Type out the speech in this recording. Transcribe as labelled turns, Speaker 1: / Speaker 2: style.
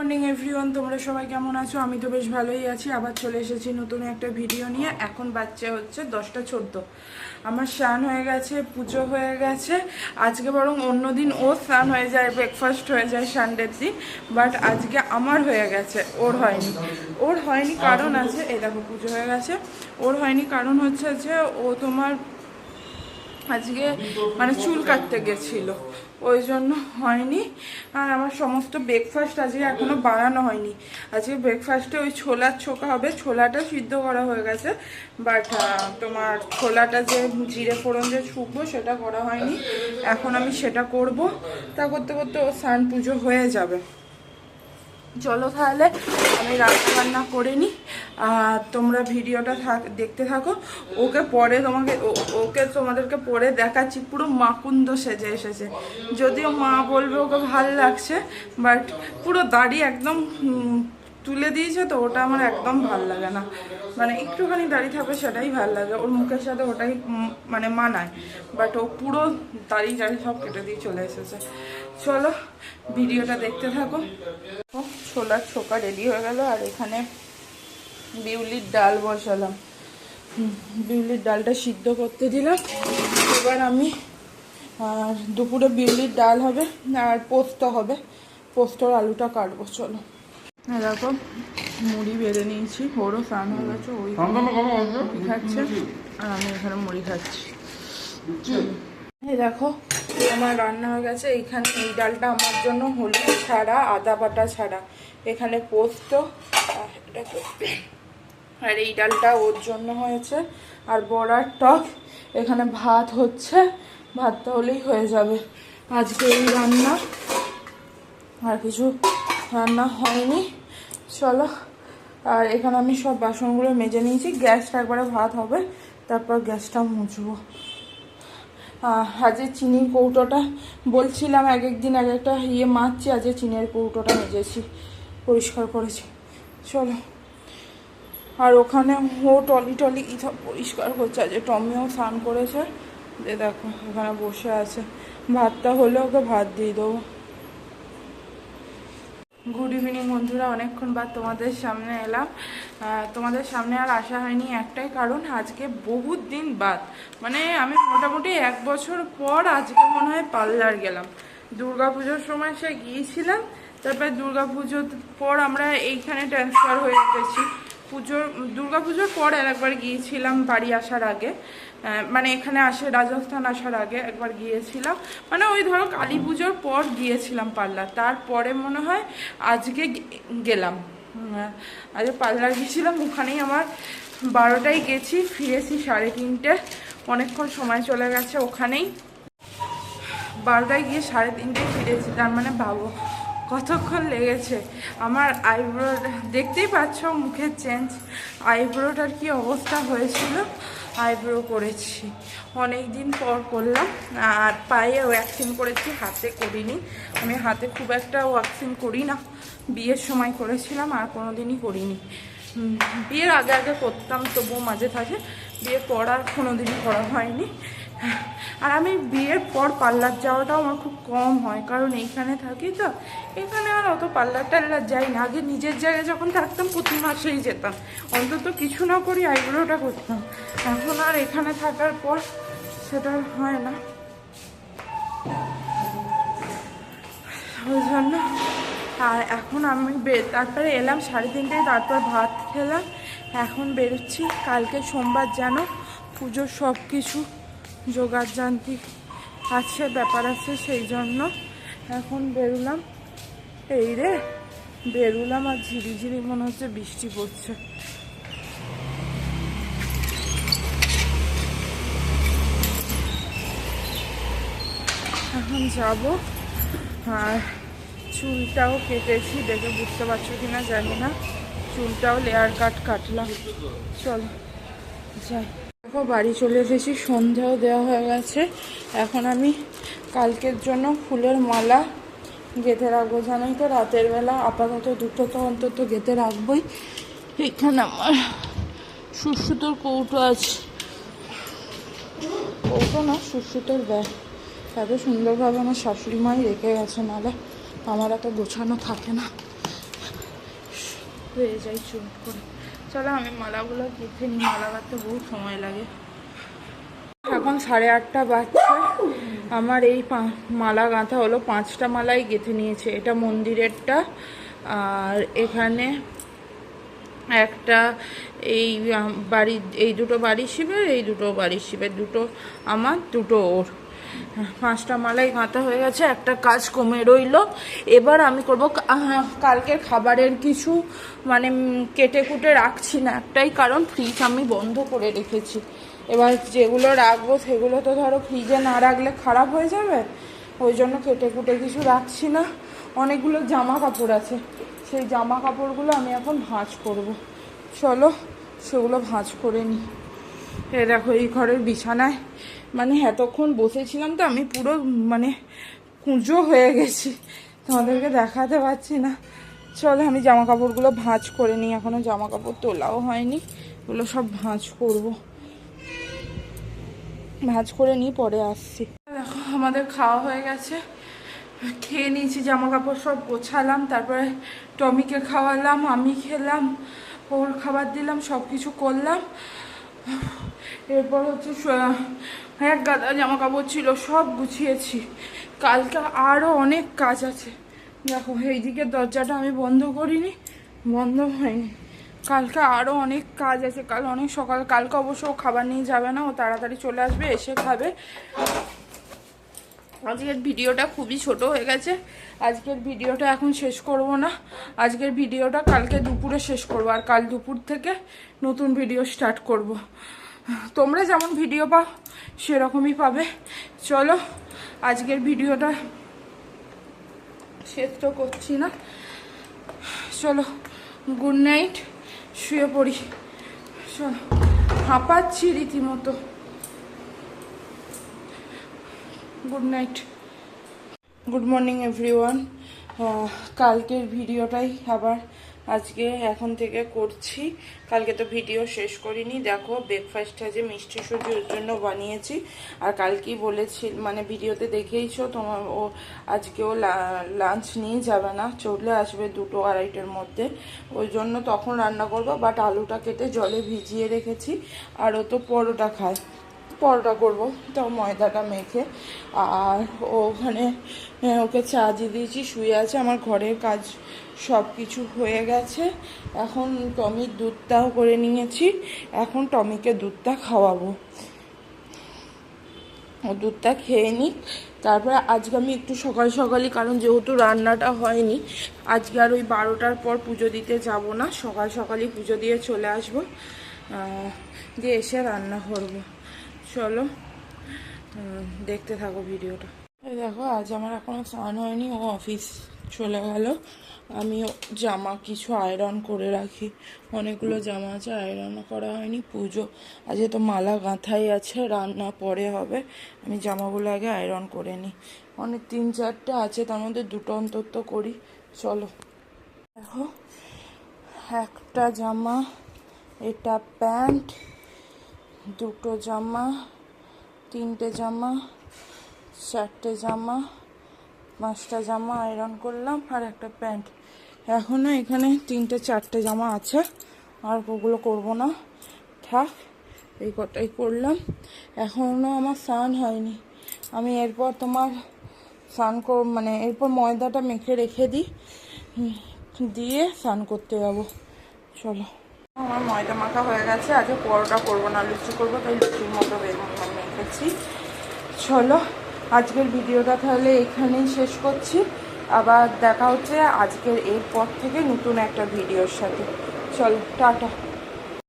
Speaker 1: Morning everyone তোমরা সবাই কেমন আছো? আমি তো বেশ ভালোই আছি। আবার চলে এসেছি নতুন একটা ভিডিও নিয়ে। এখন বাচ্চা হচ্ছে দশটা চোদ্দ। আমার স্নান হয়ে গেছে, পুজো হয়ে গেছে। আজকে বরং অন্যদিন ও স্নান হয়ে যায় ব্রেকফাস্ট হয়ে যায় সানডের দিন বাট আজকে আমার হয়ে গেছে। ওর হয়নি। ওর হয়নি কারণ আছে, এই দেখো পুজো হয়ে গেছে। ওর হয়নি কারণ হচ্ছে যে ও তোমার আজকে মানে চুল কাটতে গেছিল। ওই জন্য হয়নি। আর আমার সমস্ত ব্রেকফাস্ট আজকে এখনও বানানো হয়নি। আজকে ব্রেকফাস্টে ওই ছোলার ছোকা হবে। ছোলাটা সিদ্ধ করা হয়ে গেছে। বাট তোমার ছোলাটা যে জিরে ফোড়ন যে ছুকবো সেটা করা হয়নি। এখন আমি সেটা করব। তা করতে করতে ও স্নান পুজো হয়ে যাবে। চলো তাহলে, আমি রান্না বান্না করে নিই আর তোমরা ভিডিওটা দেখতে থাকো। ওকে পরে তোমাকে ওকে তোমাদেরকে পরে দেখাচ্ছি। পুরো মাকুন্দ সেজে এসেছে। যদিও মা বলবে ওকে ভালো লাগছে বাট পুরো দাড়ি একদম তুলে দিয়েছে তো ওটা আমার একদম ভালো লাগে না। মানে একটুখানি দাড়ি থাকবে সেটাই ভালো লাগে। ওর মুখের সাথে ওটাই মানে মানায়। বাট ও পুরো দাড়ি টাড়ি সব কেটে দিয়ে চলে এসেছে। চলো, ভিডিওটা দেখতে থাকো। ছোলার ছোকা রেডি হয়ে গেল আর এখানে বিউলির ডাল বসালাম। বিউলির ডালটা সিদ্ধ করতে দিলাম। এবার আমি, আর দুপুরে বিউলির ডাল হবে আর পোস্ত হবে। পোস্তর আলুটা কাটবো, চলো। এরকম মুড়ি বেড়ে নিয়েছি ওরও স্নান হয়ে গেছে ওই খাচ্ছে আর আমি এখানে মুড়ি খাচ্ছি। এই দেখো আমার রান্না হয়ে গেছে এইখানে এই ডালটা আমার জন্য হলুদ ছাড়া আদা বাটা ছাড়া। এখানে পোস্ত আর আর এই ডালটা ওর জন্য হয়েছে আর বড়ার টক। এখানে ভাত হচ্ছে ভাতটা হলেই হয়ে যাবে। আজকে এই রান্না আর কিছু রান্না হয়নি। চলো। আর এখানে আমি সব বাসনগুলো মেজে নিয়েছি। গ্যাসটা একবারে ভাত হবে, তারপর গ্যাসটা মুছবো। আজকে চিনির কৌটোটা বলছিলাম এক একদিন এক একটা ইয়ে মারছি, আজকে চিনির কৌটোটা মেজেছি, পরিষ্কার করেছি। চলো। আর ওখানে ও টলি টলি সব পরিষ্কার করছে, আজকে টমিও স্নান করেছে। যে দেখো, ওখানে বসে আছে। ভাতটা হলে ওকে ভাত দিয়ে দেবো। গুড ইভিনিং বন্ধুরা। অনেকক্ষণ বাদ তোমাদের সামনে এলাম। তোমাদের সামনে আর আসা হয়নি একটাই কারণ, আজকে বহুত দিন বাদ। মানে আমি মোটামুটি এক বছর পর আজকে মনে হয় পার্লার গেলাম। পুজোর সময় সে গিয়েছিলাম, তারপর পুজোর পর আমরা এইখানে ট্রান্সফার হয়ে গেছি। পুজোর পুজোর পর আর একবার গিয়েছিলাম বাড়ি আসার আগে। মানে এখানে আসে রাজস্থান আসার আগে একবার গিয়েছিলাম। মানে ওই ধরো কালী পুজোর পর গিয়েছিলাম পার্লার তারপরে মনে হয় আজকে গেলাম। আজকে পার্লার গিয়েছিলাম, ওখানেই আমার বারোটায় গেছি, ফিরেছি সাড়ে তিনটে। অনেকক্ষণ সময় চলে গেছে ওখানেই। বারোটায় গিয়ে সাড়ে তিনটায় ফিরেছি, তার মানে ভাবো কতক্ষণ লেগেছে? আমার আইব্রো দেখতেই পাচ্ছ মুখের চেঞ্জ আইব্রোটার কি অবস্থা হয়েছিল? আইব্রো করেছি। অনেক দিন পর করলাম, আর পায়ে ওয়াক্সিন করেছি, হাতে করিনি। আমি হাতে খুব একটা ওয়াক্সিন করি না। বিয়ের সময় করেছিলাম, আর কোনো দিনই করিনি বিয়ের আগে আগে করতাম, তবুও মাঝে থাকে। বিয়ে পর আর কোনো দিনই করা হয়নি। আর আমি বিয়ের পর পার্লার যাওয়াটাও আমার খুব কম হয়, কারণ এইখানে থাকি তো। এখানে আর অত পার্লার টার্লার যাই না, আগে নিজের জায়গায় যখন থাকতাম প্রতি মাসেই যেতাম। অন্তত কিছু না করি আইব্রোটা করতাম। এখন আর এখানে থাকার পর সেটা হয় না। ওই জন্য আর এখন আমি তারপরে এলাম, সাড়ে তিনটায় তারপর ভাত খেলাম। এখন বেরোচ্ছি, কালকে সোমবার যেন পুজোর সব কিছু জোগাড় যান্ত্রিক আছে, ব্যাপার আছে, সেই জন্য এখন বেরোলাম। এই রে, বেরোলাম আর ঝিরিঝিরি মনে হচ্ছে বৃষ্টি পড়ছে। এখন যাব। আর চুলটাও কেটেছি, দেখে বুঝতে পারছ কিনা জানি না। চুলটাও লেয়ার কাট কাটলাম। চলো, যাই। দেখো, বাড়ি চলে এসেছি, সন্ধ্যাও দেওয়া হয়ে গেছে। এখন আমি কালকের জন্য ফুলের মালা গেঁথে রাখব, জানোই তো রাতের বেলা। আপাতত দুটো তো অন্তত গেঁথে রাখবোই। এখানে আমার সুসুতোর কৌটো আছে। কৌটো না সুসুতোর ব্যাগ। এত সুন্দরভাবে আমার শাশুড়ি মাই রেখে গেছে, নাহলে আমার এত গোছানো থাকে না। হয়ে যায় চুপ করে। চলো, আমি মালাগুলো গেঁথে নিই। মালা গাঁথতে বহু সময় লাগে। এখন সাড়ে আটটা বাজছে। আমার এই মালা গাঁথা হলো। পাঁচটা মালাই গেঁথে নিয়েছে। এটা মন্দিরেরটা। আর এখানে একটা এই বাড়ি, এই দুটো বাড়ি শিবের, এই দুটো বাড়ি শিবের। দুটো আমার, দুটো ওর। পাঁচটা মালাই গাঁথা হয়ে গেছে, একটা কাজ কমে রইল। এবার আমি করব কালকের খাবারের কিছু মানে কেটে কুটে রাখছি না একটাই কারণ ফ্রিজ আমি বন্ধ করে রেখেছি। এবার যেগুলো রাখব সেগুলো তো ধরো ফ্রিজে না রাখলে খারাপ হয়ে যাবে। ওই জন্য কেটে কুটে কিছু রাখছি না। অনেকগুলো জামা কাপড় আছে। সেই জামা কাপড়গুলো আমি এখন ভাঁজ করব। চলো, সেগুলো ভাঁজ করে নিই। এ দেখো, এই ঘরের বিছানায় মানে এতক্ষণ বসেছিলাম তো, আমি পুরো মানে কুঁজো হয়ে গেছি। তোমাদেরকে দেখাতে পারছি না। চলো, আমি জামা কাপড়গুলো ভাঁজ করে নিই। এখনও জামা কাপড় তোলাও হয়নি। ওগুলো সব ভাঁজ করব। ভাঁজ করে নিই, পরে আসছি। দেখো, আমাদের খাওয়া হয়ে গেছে। খেয়ে নিয়েছি জামা কাপড় সব গোছালাম। তারপরে টমিকে খাওয়ালাম, আমি খেলাম, ওর খাবার দিলাম সব কিছু করলাম। এরপর হচ্ছে এক গাদা জামা কাপড় ছিল, সব গুছিয়েছি। কালকে আরও অনেক কাজ আছে। দেখো এই এইদিকে দরজাটা আমি বন্ধ করিনি, বন্ধ হয়নি। কালকে আরও অনেক কাজ আছে। কাল অনেক সকাল, কালকে অবশ্য খাবার নিয়ে যাবে না, ও তাড়াতাড়ি চলে আসবে, এসে খাবে। আজকের ভিডিওটা খুবই ছোট হয়ে গেছে। আজকের ভিডিওটা এখন শেষ করব না। আজকের ভিডিওটা কালকে দুপুরে শেষ করব আর কাল দুপুর থেকে নতুন ভিডিও স্টার্ট করব। তোমরা যেমন ভিডিও পাও, সেরকমই পাবে। চলো, আজকের ভিডিওটা শেষ তো করছি না। চলো, গুড নাইট, শুয়ে পড়ি। চলো, হাঁপাচ্ছি রীতিমতো। Good night good morning everyone কালকের ভিডিওটাই আবার আজকে এখন থেকে করছি। কালকে তো ভিডিও শেষ করিনি। দেখো ব্রেকফাস্টটা যে মিষ্টি সুজি ওর জন্য বানিয়েছি। আর কালকেই বলেছি মানে ভিডিওতে দেখেইছো, তোমার ও আজকেও লাঞ্চ নিয়ে যাবে না। চলে আসবে দুটো আড়াইটের মধ্যে। ওই জন্য তখন রান্না করব বাট আলুটা কেটে জলে ভিজিয়ে রেখেছি। আর ও তো পরোটা খায়। পরোটা করব তাও ময়দাটা মেখে। আর ওখানে ওকে চা দিয়ে দিয়েছি, শুয়ে আছে, আমার ঘরের কাজ সব কিছু হয়ে গেছে। এখন টমির দুধটাও করে নিয়েছি, এখন টমিকে দুধটা খাওয়াবো। ও দুধটা খেয়ে নিই তারপরে আজকে আমি একটু সকাল সকালই, কারণ যেহেতু রান্নাটা হয়নি, আজকে আর ওই বারোটার পর পুজো দিতে যাব না, সকাল সকালই পুজো দিয়ে চলে আসব। দিয়ে এসে রান্না করব। চলো। দেখতে থাকো ভিডিওটা। দেখো, আজ আমার এখনও স্নান হয়নি, ও অফিস চলে গেল। আমি জামা কিছু আয়রন করে রাখি। অনেকগুলো জামা আছে আয়রনও করা হয়নি, পুজো। আজকে তো মালা গাঁথাই আছে, রান্না পরে হবে। আমি জামাগুলো আগে আয়রন করে নিই। অনেক তিন চারটে আছে, তার মধ্যে দুটো অন্তত করি। চলো। দেখো, একটা জামা, এটা প্যান্ট দুটো জামা, তিনটে জামা, চারটে জামা, পাঁচটা জামা আয়রন করলাম আর একটা প্যান্ট। এখনও এখানে তিনটে, চারটে জামা আছে, আর ওগুলো করব না। থাক, এই কটাই করলাম। এখনও আমার স্নান হয়নি। আমি এরপর তোমার স্নান কর মানে এরপর ময়দাটা মেখে রেখে দিই। দিয়ে স্নান করতে যাব। চলো। আমার ময়দা মাখা হয়ে গেছে। আজকে পরোটা করব না, লুচি করব, তাই লুচির মতো মেখেছি চলো, আজকের ভিডিওটা তাহলে এখানেই শেষ করছি। আবার দেখা হচ্ছে আজকের এরপর থেকে নতুন একটা ভিডিওর সাথে। চলো, টাটা।